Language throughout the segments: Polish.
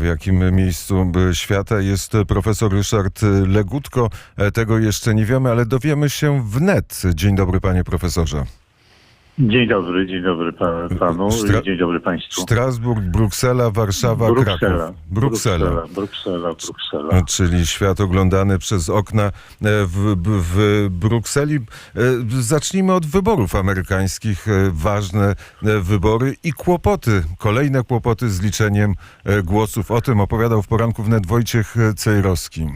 w jakim miejscu świata jest profesor Ryszard Legutko. E, Tego jeszcze nie wiemy, ale dowiemy się wnet. Dzień dobry, panie profesorze. Dzień dobry, dzień dobry pa- panu Stra- i dzień dobry państwu. Strasburg, Bruksela, Warszawa, Bruksela, Kraków. Bruksela. Bruksela, Bruksela, Bruksela. Czyli świat oglądany przez okna e, w, w, Brukseli. E, Zacznijmy od wyborów amerykańskich. E, Ważne wybory i kłopoty, kolejne kłopoty z liczeniem głosów. O tym opowiadał w poranku wnet Wojciech Cejrowski.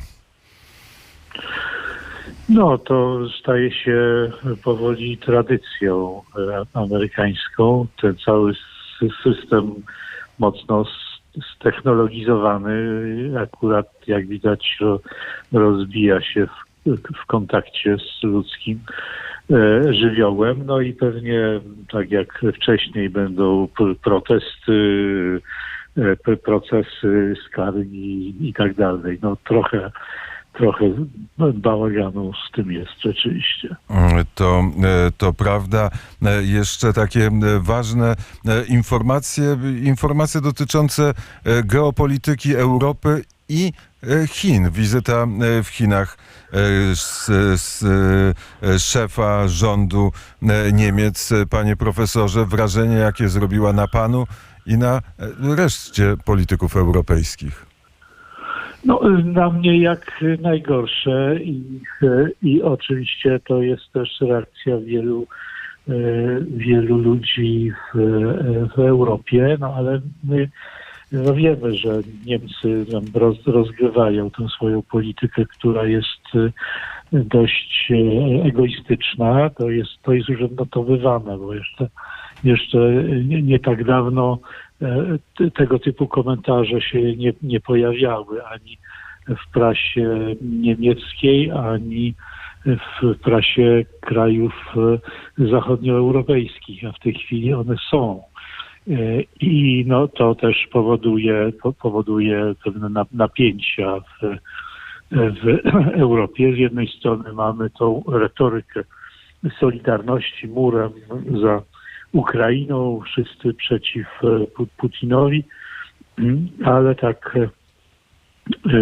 No to staje się powoli tradycją e, amerykańską. Ten cały sy- system mocno ztechnologizowany akurat jak widać ro- rozbija się w, kontakcie z ludzkim e, żywiołem. No i pewnie tak jak wcześniej będą protesty, e, procesy, skargi i tak dalej. No trochę trochę bałaganu z tym jest rzeczywiście. Mm, To, e, to prawda. E, Jeszcze takie e, ważne informacje, informacje dotyczące geopolityki Europy i Chin. Wizyta w Chinach z, z szefa rządu Niemiec. Panie profesorze, wrażenie jakie zrobiła na panu i na reszcie polityków europejskich? No, na mnie jak najgorsze i, i oczywiście to jest też reakcja wielu, e, wielu ludzi w, w Europie, no ale my no wiemy, że Niemcy roz, rozgrywają tę swoją politykę, która jest e, dość e, egoistyczna. To jest, to jest już odnotowywane, bo jeszcze, jeszcze nie, nie tak dawno tego typu komentarze się nie, nie pojawiały ani w prasie niemieckiej, ani w prasie krajów e, zachodnioeuropejskich, a w tej chwili one są. E, I no, to też powoduje, po- powoduje pewne na- napięcia w, w Europie. Z jednej strony mamy tą retorykę solidarności murem za Ukrainą, wszyscy przeciw e, Pu- Putinowi, Mm, ale tak e,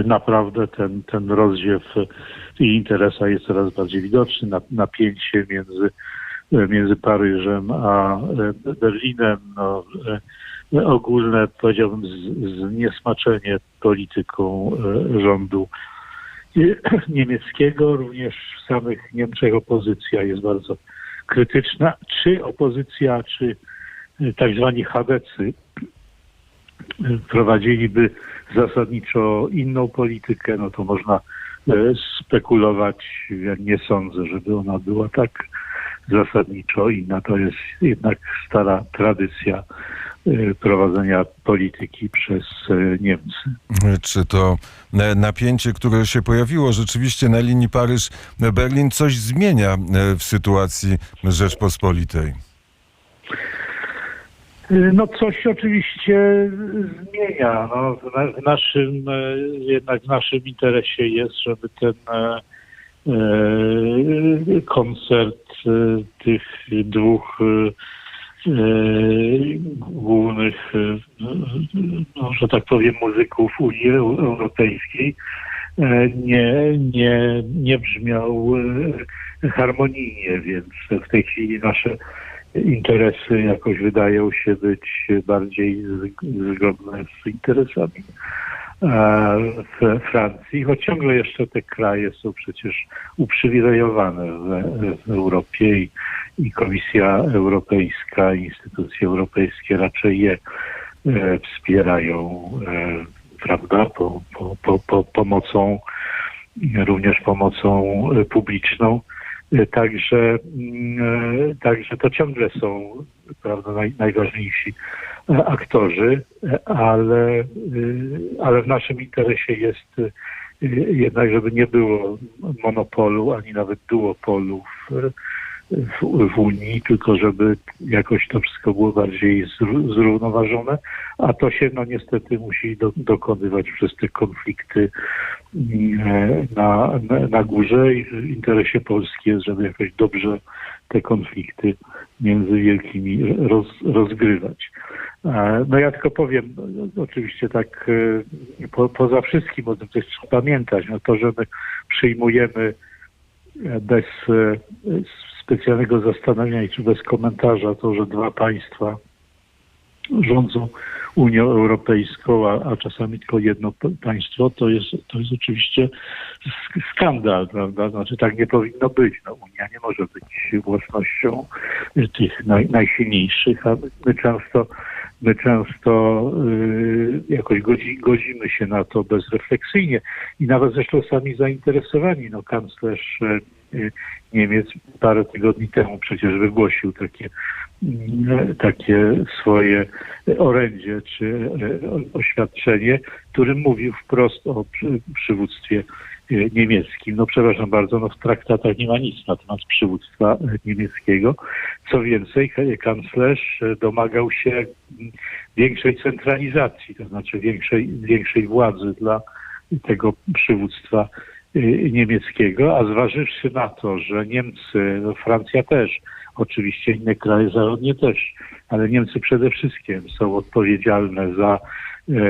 naprawdę ten, ten rozdziew i interesa jest coraz bardziej widoczny. Na- Napięcie między, między Paryżem a e, Berlinem, no, e, ogólne, powiedziałbym, zniesmaczenie polityką e, rządu e, niemieckiego. Również w samych Niemczech opozycja jest bardzo krytyczna. Czy opozycja, czy e, tak zwani chadecy prowadziliby zasadniczo inną politykę, no to można e, spekulować. Ja nie sądzę, żeby ona była tak zasadniczo inna. To jest jednak stara tradycja prowadzenia polityki przez e, Niemcy. Czy to e, napięcie, które się pojawiło rzeczywiście na linii Paryż-Berlin, coś zmienia e, w sytuacji Rzeczpospolitej? No coś oczywiście zmienia. No, w, na, w naszym, e, jednak w naszym interesie jest, żeby ten koncert tych dwóch głównych, e, no, że tak powiem, muzyków Unii Eu- Europejskiej e, nie, nie, nie brzmiał e, harmonijnie, więc w tej chwili nasze interesy jakoś wydają się być bardziej zgodne z interesami. e, w Francji, choć ciągle jeszcze te kraje są przecież uprzywilejowane w, w Europie i, i Komisja Europejska, instytucje europejskie raczej je e, wspierają, e, prawda, po, po, po, po pomocą, również pomocą e, publiczną. E, Także, mm, e, także to ciągle są prawda, naj, najważniejsi e, aktorzy, e, ale, e, ale w naszym interesie jest jednak, żeby nie było monopolu, ani nawet duopolu w, w, w Unii, tylko żeby jakoś to wszystko było bardziej zró- zrównoważone, a to się no niestety musi do, dokonywać przez te konflikty mm, na, na, na górze i w interesie Polski jest, żeby jakoś dobrze te konflikty między wielkimi roz, rozgrywać. E, No ja tylko powiem, no, oczywiście tak e, po, poza wszystkim, o tym też trzeba pamiętać, no to, że my przyjmujemy e, bez specjalnego zastanowienia czy bez komentarza to, że dwa państwa rządzą Unią Europejską, a, a czasami tylko jedno państwo, to jest, to jest oczywiście sk- skandal, prawda? Znaczy tak nie powinno być. No, Unia nie może być własnością tych naj, najsilniejszych, a my, często my często y, jakoś godzi, godzimy się na to bezrefleksyjnie i nawet zresztą sami zainteresowani. No, kanclerz Niemiec parę tygodni temu przecież wygłosił takie, mm, takie swoje orędzie czy y, oświadczenie, którym mówił wprost o przy, przywództwie y, niemieckim. No przepraszam bardzo, no w traktatach nie ma nic na temat przywództwa y, niemieckiego. Co więcej, kanclerz y, domagał się większej centralizacji, to znaczy większej, większej władzy dla tego przywództwa y, niemieckiego, a zważywszy na to, że Niemcy, no Francja też, oczywiście inne kraje zachodnie też, ale Niemcy przede wszystkim są odpowiedzialne za e,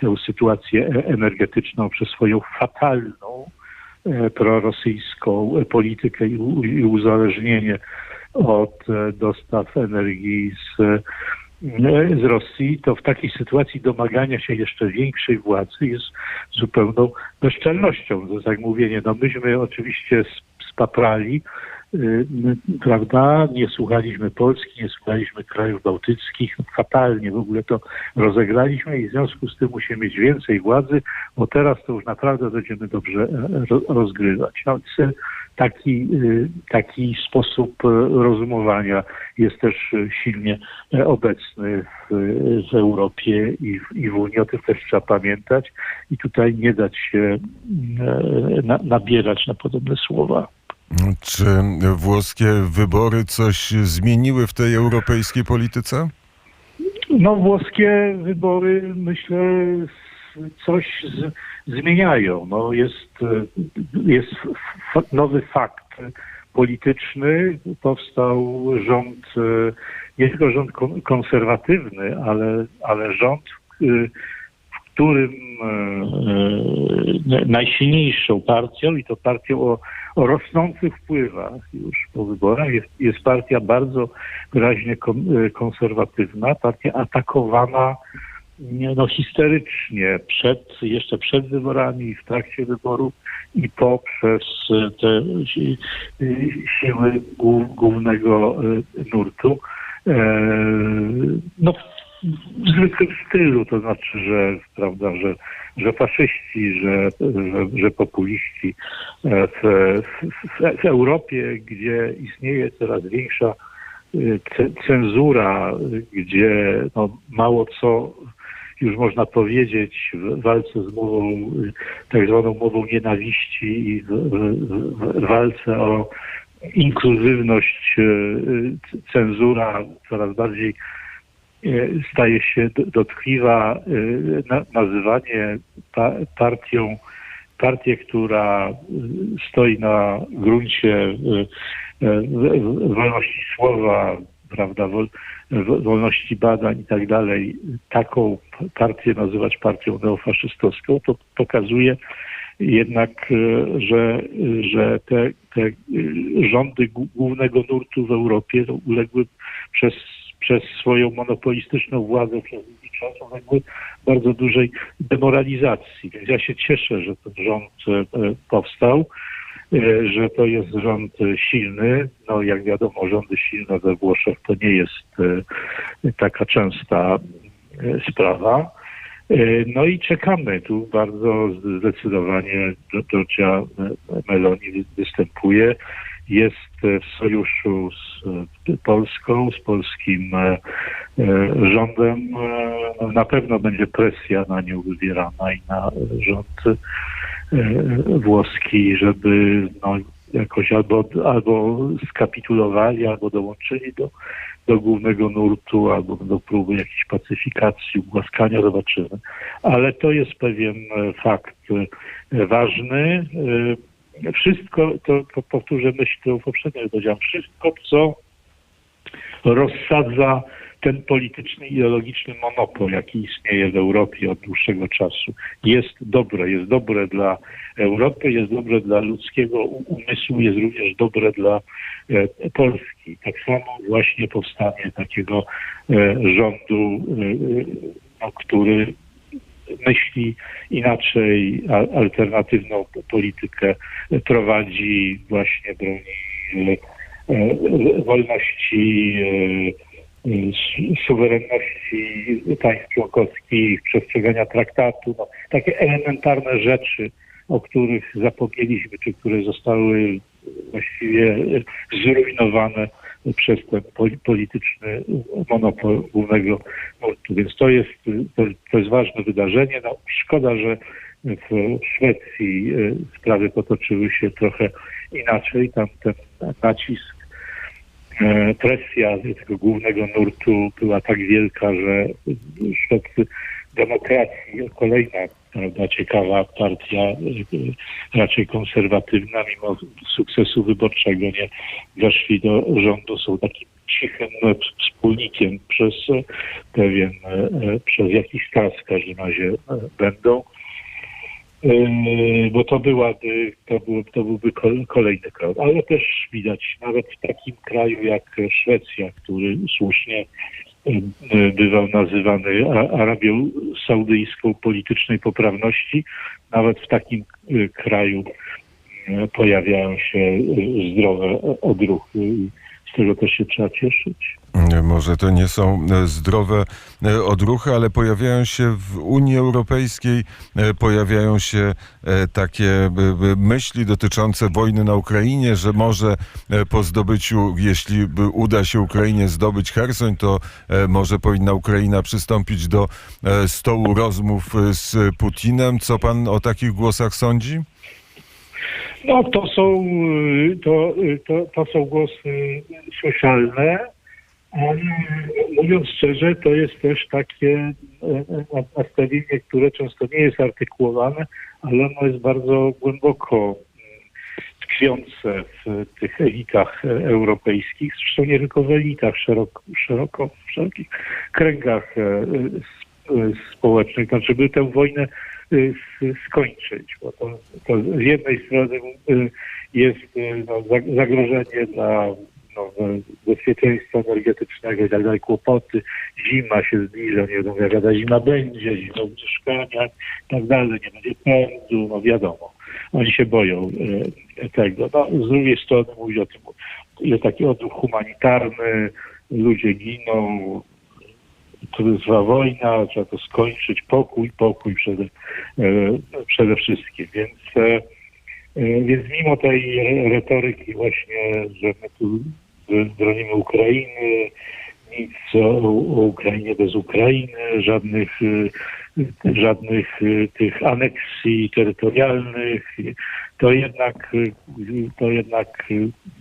tę sytuację e- energetyczną przez swoją fatalną e, prorosyjską politykę i, i uzależnienie od e, dostaw energii z, z Rosji, to w takiej sytuacji domagania się jeszcze większej władzy jest zupełną bezczelnością. To jak mówienie, no myśmy oczywiście sp- spaprali, y, prawda, nie słuchaliśmy Polski, nie słuchaliśmy krajów bałtyckich, no, fatalnie w ogóle to rozegraliśmy i w związku z tym musimy mieć więcej władzy, bo teraz to już naprawdę będziemy dobrze e, ro, rozgrywać. No, taki, y, taki sposób e, rozumowania jest też e, silnie obecny w, w Europie i w, i w Unii. O tym też trzeba pamiętać i tutaj nie dać się na, nabierać na podobne słowa. Czy włoskie wybory coś zmieniły w tej europejskiej polityce? No włoskie wybory myślę coś z, zmieniają. No, jest, jest nowy fakt polityczny. Powstał rząd, nie tylko rząd kon- konserwatywny, ale, ale rząd, e, w którym e, najsilniejszą partią i to partią o, o rosnących wpływach już po wyborach jest, jest partia bardzo wyraźnie kon- konserwatywna, partia atakowana no, histerycznie przed, jeszcze przed wyborami, w trakcie wyborów i po przez e, te y, siły głó- głównego e, nurtu. E, No, w zwykłym stylu, to znaczy, że prawda, że, że faszyści, że, że, że populiści e, w, w, w Europie, gdzie istnieje coraz większa ce- cenzura, gdzie no, mało co już można powiedzieć w walce z mową, tak zwaną mową nienawiści i w, w, w, walce o inkluzywność, y, cenzura coraz bardziej y, staje się do- dotkliwa. Na, nazywanie pa, partią partię, która stoi na gruncie wolności słowa, prawda, wolności badań i tak dalej, taką partię nazywać partią neofaszystowską, to pokazuje jednak, y, że, że te, te y, rządy głó- głównego nurtu w Europie uległy przez, przez swoją monopolistyczną władzę, przez długi bardzo dużej demoralizacji. Więc ja się cieszę, że ten rząd e, powstał, e, że to jest rząd e, silny. No jak wiadomo, rządy silne we Włoszech to nie jest e, taka częsta e, sprawa. E, No i czekamy. Tu bardzo zdecydowanie Giorgia Meloni wy- występuje. Jest e, w sojuszu z e, Polską, z polskim e, e, rządem. E, no, Na pewno będzie presja na nią wywierana i na rząd e, włoski, żeby no, jakoś albo, albo skapitulowali, albo dołączyli do, do głównego nurtu, albo do próby jakiejś pacyfikacji, ugłaskania, zobaczymy. Ale to jest pewien e, fakt e, ważny. E, Wszystko, to, to powtórzę myśl, którą poprzednio powiedziałem, wszystko, co rozsadza ten polityczny, ideologiczny monopol, jaki istnieje w Europie od dłuższego czasu, jest dobre. Jest dobre dla Europy, jest dobre dla ludzkiego umysłu, jest również dobre dla e, Polski. Tak samo właśnie powstanie takiego e, rządu, e, no, który myśli inaczej, alternatywną politykę prowadzi, właśnie broni wolności, suwerenności państw członkowskich, przestrzegania traktatu, no, takie elementarne rzeczy, o których zapomnieliśmy, czy które zostały właściwie zrujnowane przez ten poli- polityczny monopol głównego nurtu. Więc to jest, to, to jest ważne wydarzenie. No, szkoda, że w Szwecji e, sprawy potoczyły się trochę inaczej. Tam ten nacisk e, presja tego głównego nurtu była tak wielka, że szwedzcy demokracji, kolejna prawda, ciekawa partia, e, raczej konserwatywna, mimo sukcesu wyborczego nie weszli do rządu, są takim cichym wspólnikiem przez pewien, e, przez jakiś czas w każdym razie będą. Yy, bo to byłaby, to, był, to byłby kol- kolejny krok. Ale też widać nawet w takim kraju jak Szwecja, który słusznie yy, yy, bywał nazywany Arabią Saudyjską politycznej poprawności, nawet w takim yy, kraju pojawiają się zdrowe odruchy z tego też się trzeba cieszyć. Może to nie są e, zdrowe e, odruchy, ale pojawiają się w Unii Europejskiej, e, pojawiają się takie myśli dotyczące wojny na Ukrainie, że może po zdobyciu, jeśli uda się Ukrainie zdobyć Hersoń, to może powinna Ukraina przystąpić do stołu rozmów z Putinem. Co pan o takich głosach sądzi? No to są, y, to, y, to, to są głosy słyszalne. ale Mówiąc szczerze, to jest też takie e, e, nastawienie, które często nie jest artykułowane, ale ono jest bardzo głęboko mm, tkwiące w tych elitach e, europejskich, zresztą nie tylko w elitach, szeroko, szeroko w wszelkich kręgach e, e, e, społecznych, znaczy by tę wojnę skończyć, bo to, to z jednej strony y, jest y, no, za- zagrożenie dla no, bezpieczeństwa energetycznego i tak dalej, kłopoty, zima się zbliża, nie wiadomo jaka zima będzie, zimą w mieszkaniach i tak dalej, nie będzie pędu, no wiadomo. Oni się boją y, tego. No, z drugiej strony mówi o tym, jest taki odruch humanitarny, ludzie giną, tu trwa wojna, trzeba to skończyć, pokój, pokój przede, e, przede wszystkim. Więc, e, e, więc mimo tej re- retoryki właśnie, że my tu bronimy Ukrainy, nic o, o Ukrainie bez Ukrainy, żadnych, żadnych tych aneksji terytorialnych, to jednak, to jednak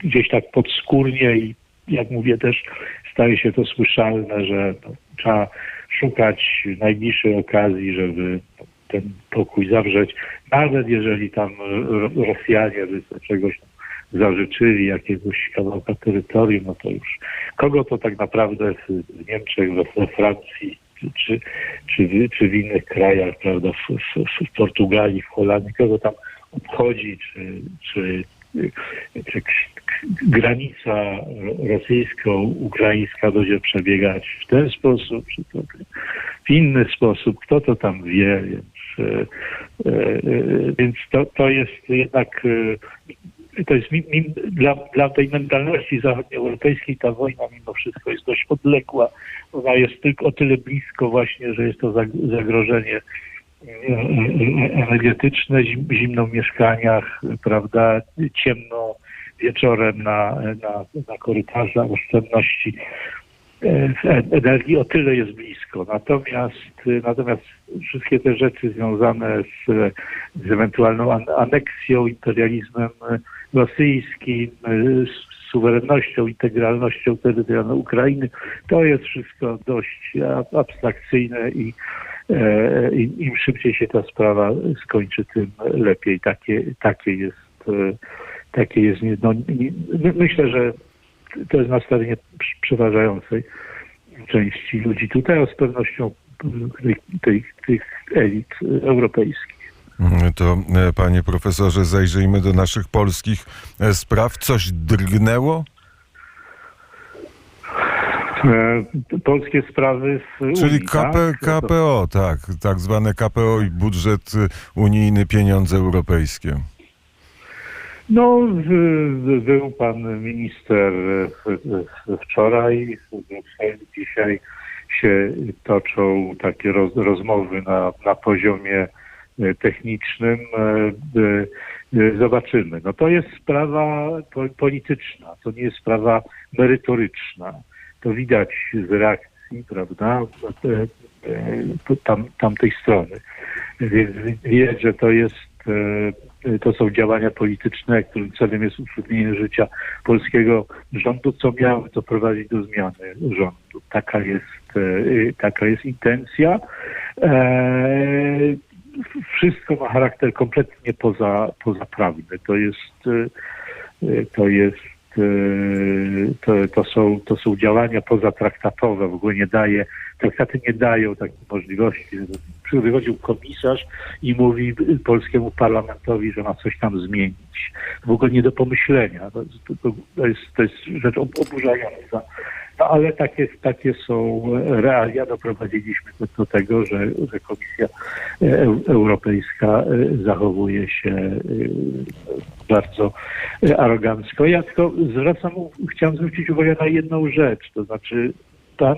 gdzieś tak podskórnie i jak mówię też staje się to słyszalne, że no, trzeba szukać najbliższej okazji, żeby ten pokój zawrzeć, nawet jeżeli tam Ro- Rosjanie by sobie czegoś zażyczyli, jakiegoś kawałka terytorium, no to już kogo to tak naprawdę w, Niemczech, we, Francji, czy, czy, w, czy w innych krajach, prawda, w, w, w Portugalii, w Holandii, kogo tam obchodzi, czy, czy, granica rosyjsko-ukraińska będzie przebiegać w ten sposób, czy to w inny sposób, kto to tam wie, więc, e, e, więc to, to jest jednak e, to jest dla, dla tej mentalności zachodnioeuropejskiej ta wojna mimo wszystko jest dość odległa. Ona jest tylko o tyle blisko właśnie, że jest to zag- zagrożenie energetyczne, zim- zimno w mieszkaniach, prawda, ciemno wieczorem na, na, na korytarzach, oszczędności e, energii o tyle jest blisko. Natomiast, natomiast wszystkie te rzeczy związane z, z ewentualną an- aneksją, imperializmem rosyjskim, z suwerennością, integralnością terytorialną Ukrainy. To jest wszystko dość abstrakcyjne i e, im, im szybciej się ta sprawa skończy, tym lepiej. Takie, takie jest, e, takie jest no, myślę, że to jest nastawienie przeważającej części ludzi tutaj, a z pewnością tych, tych, elit europejskich. To, e, panie profesorze, zajrzyjmy do naszych polskich e, spraw. Coś drgnęło? E, Polskie sprawy Czyli Unii, KP, tak? KPO, tak, tak zwane KPO i budżet unijny, pieniądze europejskie. No, był pan minister e, w- wczoraj, dzisiaj się toczą takie roz, rozmowy na, na poziomie e, technicznym. E, e, e, Zobaczymy. No to jest sprawa po- polityczna, to nie jest sprawa merytoryczna. To widać z reakcji, prawda, e, tam, tamtej strony. Więc widać, że to jest e, to są działania polityczne, którym celem jest utrudnienie życia polskiego rządu, co miały doprowadzić do zmiany rządu. Taka jest, e, taka jest intencja. Wszystko ma charakter kompletnie poza, pozaprawny. To jest, to jest to, to, są, to są działania pozatraktatowe. W ogóle nie daje, traktaty nie dają takiej możliwości, żeby przychodził komisarz i mówi polskiemu parlamentowi, że ma coś tam zmienić. W ogóle nie do pomyślenia. To, to, to, jest, to jest rzecz ob- oburzająca. No ale takie, takie są realia. Doprowadziliśmy do, do tego, że, że Komisja Eu- Europejska e, zachowuje się e, bardzo e, arogancko. Ja tylko zwracam, chciałem zwrócić uwagę na jedną rzecz, to znaczy pan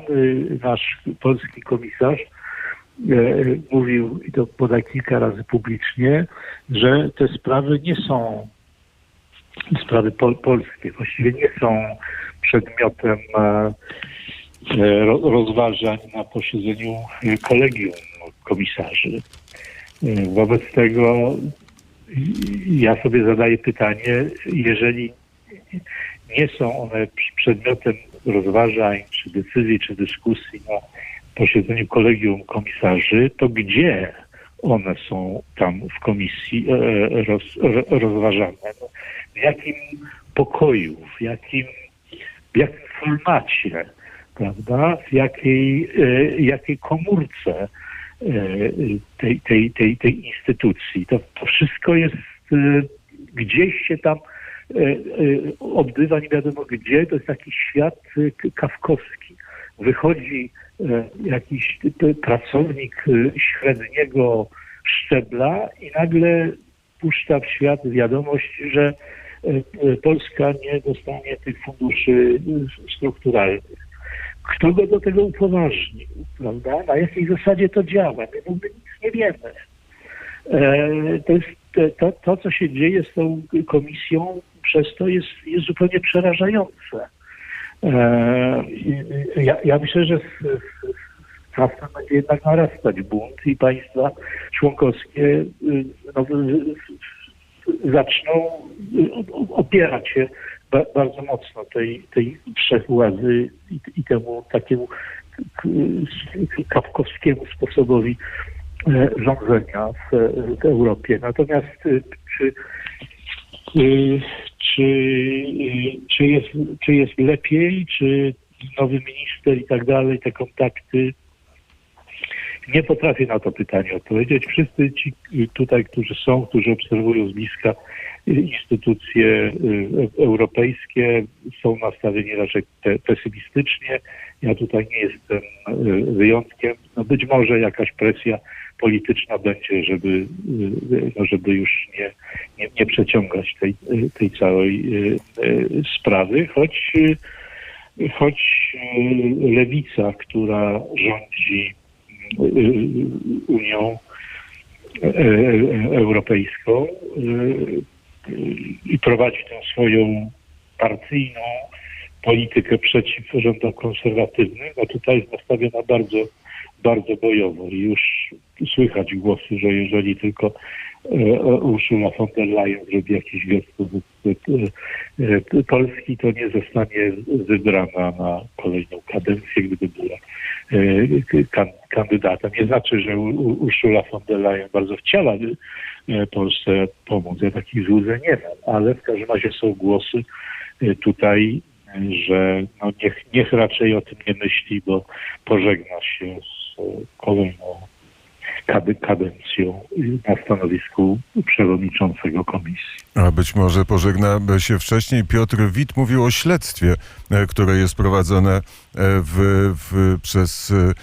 nasz polski komisarz e, mówił, i to podaj kilka razy publicznie, że te sprawy nie są sprawy pol, polskie, właściwie nie są przedmiotem e, e, ro- rozważań na posiedzeniu e, kolegium komisarzy. Wobec tego ja sobie zadaję pytanie, jeżeli nie są one przedmiotem rozważań, czy decyzji, czy dyskusji na posiedzeniu kolegium komisarzy, to gdzie one są tam w komisji roz, ro- rozważane? W jakim pokoju, w jakim, w jakim formacie, prawda? W jakiej, e, jakiej komórce e, tej, tej, tej, tej instytucji. To, to wszystko jest e, gdzieś się tam odbywa, nie wiadomo gdzie. To jest taki świat kawkowski. Wychodzi jakiś pracownik średniego szczebla i nagle puszcza w świat wiadomość, że Polska nie dostanie tych funduszy e, strukturalnych. Kto go do tego upoważnił, prawda? Na jakiej zasadzie to działa? My w ogóle nic nie wiemy. E, To, jest, to- to, co się dzieje z tą komisją, przez to jest, jest zupełnie przerażające. E, Ja, ja myślę, że z czasem będzie jednak narastać bunt i państwa członkowskie y, no, y, y, zaczną y, opierać się ba- bardzo mocno tej, tej wszechwładzy i, i temu takiemu kawkowskiemu sposobowi e, rządzenia w, w Europie. Natomiast y, czy, y, czy, czy, jest, czy jest lepiej, czy nowy minister i tak dalej, te kontakty nie potrafię na to pytanie odpowiedzieć. Wszyscy ci y, tutaj, którzy są, którzy obserwują z bliska y, instytucje y, e- europejskie, są nastawieni raczej pe- pesymistycznie. Ja tutaj nie jestem wyjątkiem. No być może jakaś presja polityczna będzie, żeby, no żeby już nie, nie, nie przeciągać tej, tej całej sprawy, choć, choć lewica, która rządzi Unią e- e- Europejską y, y, i prowadzi tę swoją partyjną politykę przeciw rządom konserwatywnym, a tutaj jest nastawiona bardzo, bardzo bojowo. I już słychać głosy, że jeżeli tylko Ursula von der Leyen zrobi jakiś gest e, e, Polski, to nie zostanie wybrana na kolejną kadencję, gdyby była e, kan- kandydatem. Nie znaczy, że Ursula von der Leyen bardzo chciałaby e, Polsce pomóc. Ja takich złudzeń nie mam, ale w każdym razie są głosy e, tutaj, e, że no niech, niech raczej o tym nie myśli, bo pożegna się z e, kolejną kadencją na stanowisku przewodniczącego komisji. A być może pożegna się wcześniej. Piotr Wit mówił o śledztwie, e, które jest prowadzone e, w, w, przez. e,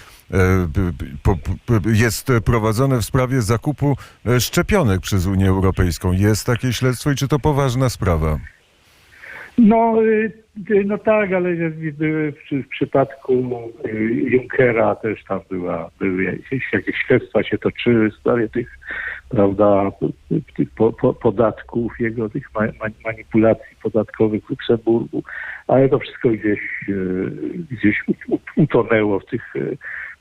jest prowadzone w sprawie zakupu szczepionek przez Unię Europejską. Jest takie śledztwo i czy to poważna sprawa? No, y, y, no tak, ale były w, w przypadku y, Junckera też tam była, były jakieś, jakieś śledztwa się toczyły w sprawie tych, prawda, tych po, po, podatków, jego tych ma, ma, manipulacji podatkowych w Luksemburgu, ale to wszystko gdzieś, gdzieś utonęło w tych,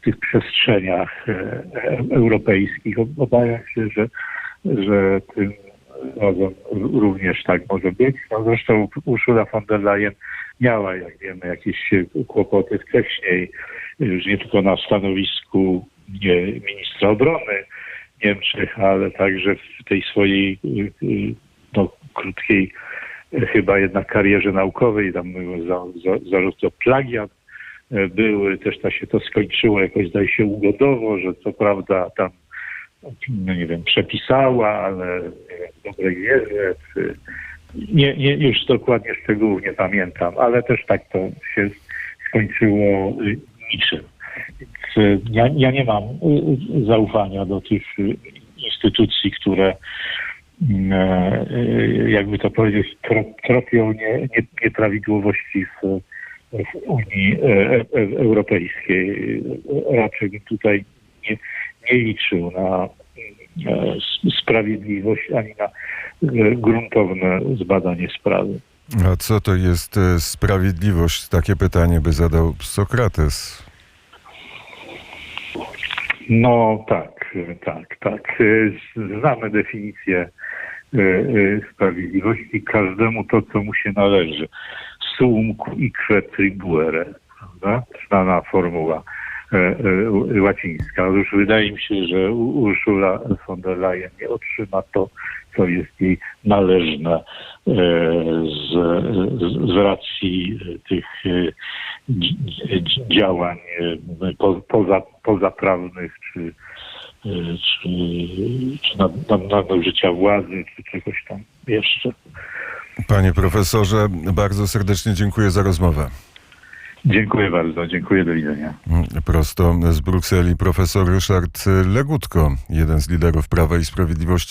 w tych przestrzeniach e, e, europejskich. Obawiam się, że, że tym razem również tak może być. No zresztą Ursula von der Leyen miała, jak wiemy, jakieś kłopoty wcześniej, już nie tylko na stanowisku ministra obrony Niemczech, ale także w tej swojej y, y, no, krótkiej e, chyba jednak karierze naukowej, tam było za, za, o plagiat e, były, też to się to skończyło jakoś zdaje się ugodowo, że co prawda tam no nie wiem, przepisała, ale w dobrej wierze, czy nie, nie, już dokładnie szczegółów nie pamiętam, ale też tak to się skończyło niczym. Y, ja, ja nie mam y, zaufania do tych instytucji, które mm, e, jakby to powiedzieć, tro- tropią nie, nie, nieprawidłowości w, w Unii e, e, Europejskiej. Raczej tutaj nie, nie liczył na e, sprawiedliwość ani na e, gruntowne zbadanie sprawy. A co to jest e, sprawiedliwość? Takie pytanie by zadał Sokrates. No tak, tak, tak. Znamy definicję sprawiedliwości. Każdemu to, co mu się należy. Sum quicque tribuere, prawda? Znana formuła łacińska. Otóż wydaje mi się, że Ursula von der Leyen nie otrzyma to, co jest jej należne e, z, z, racji e, tych e, dzi- dzi- działań e, po, poza, pozaprawnych czy, e, czy, czy nad, nad, nadużycia władzy, czy czegoś tam jeszcze. Panie profesorze, bardzo serdecznie dziękuję za rozmowę. Dziękuję bardzo, dziękuję, do widzenia. Prosto z Brukseli profesor Ryszard Legutko, jeden z liderów Prawa i Sprawiedliwości.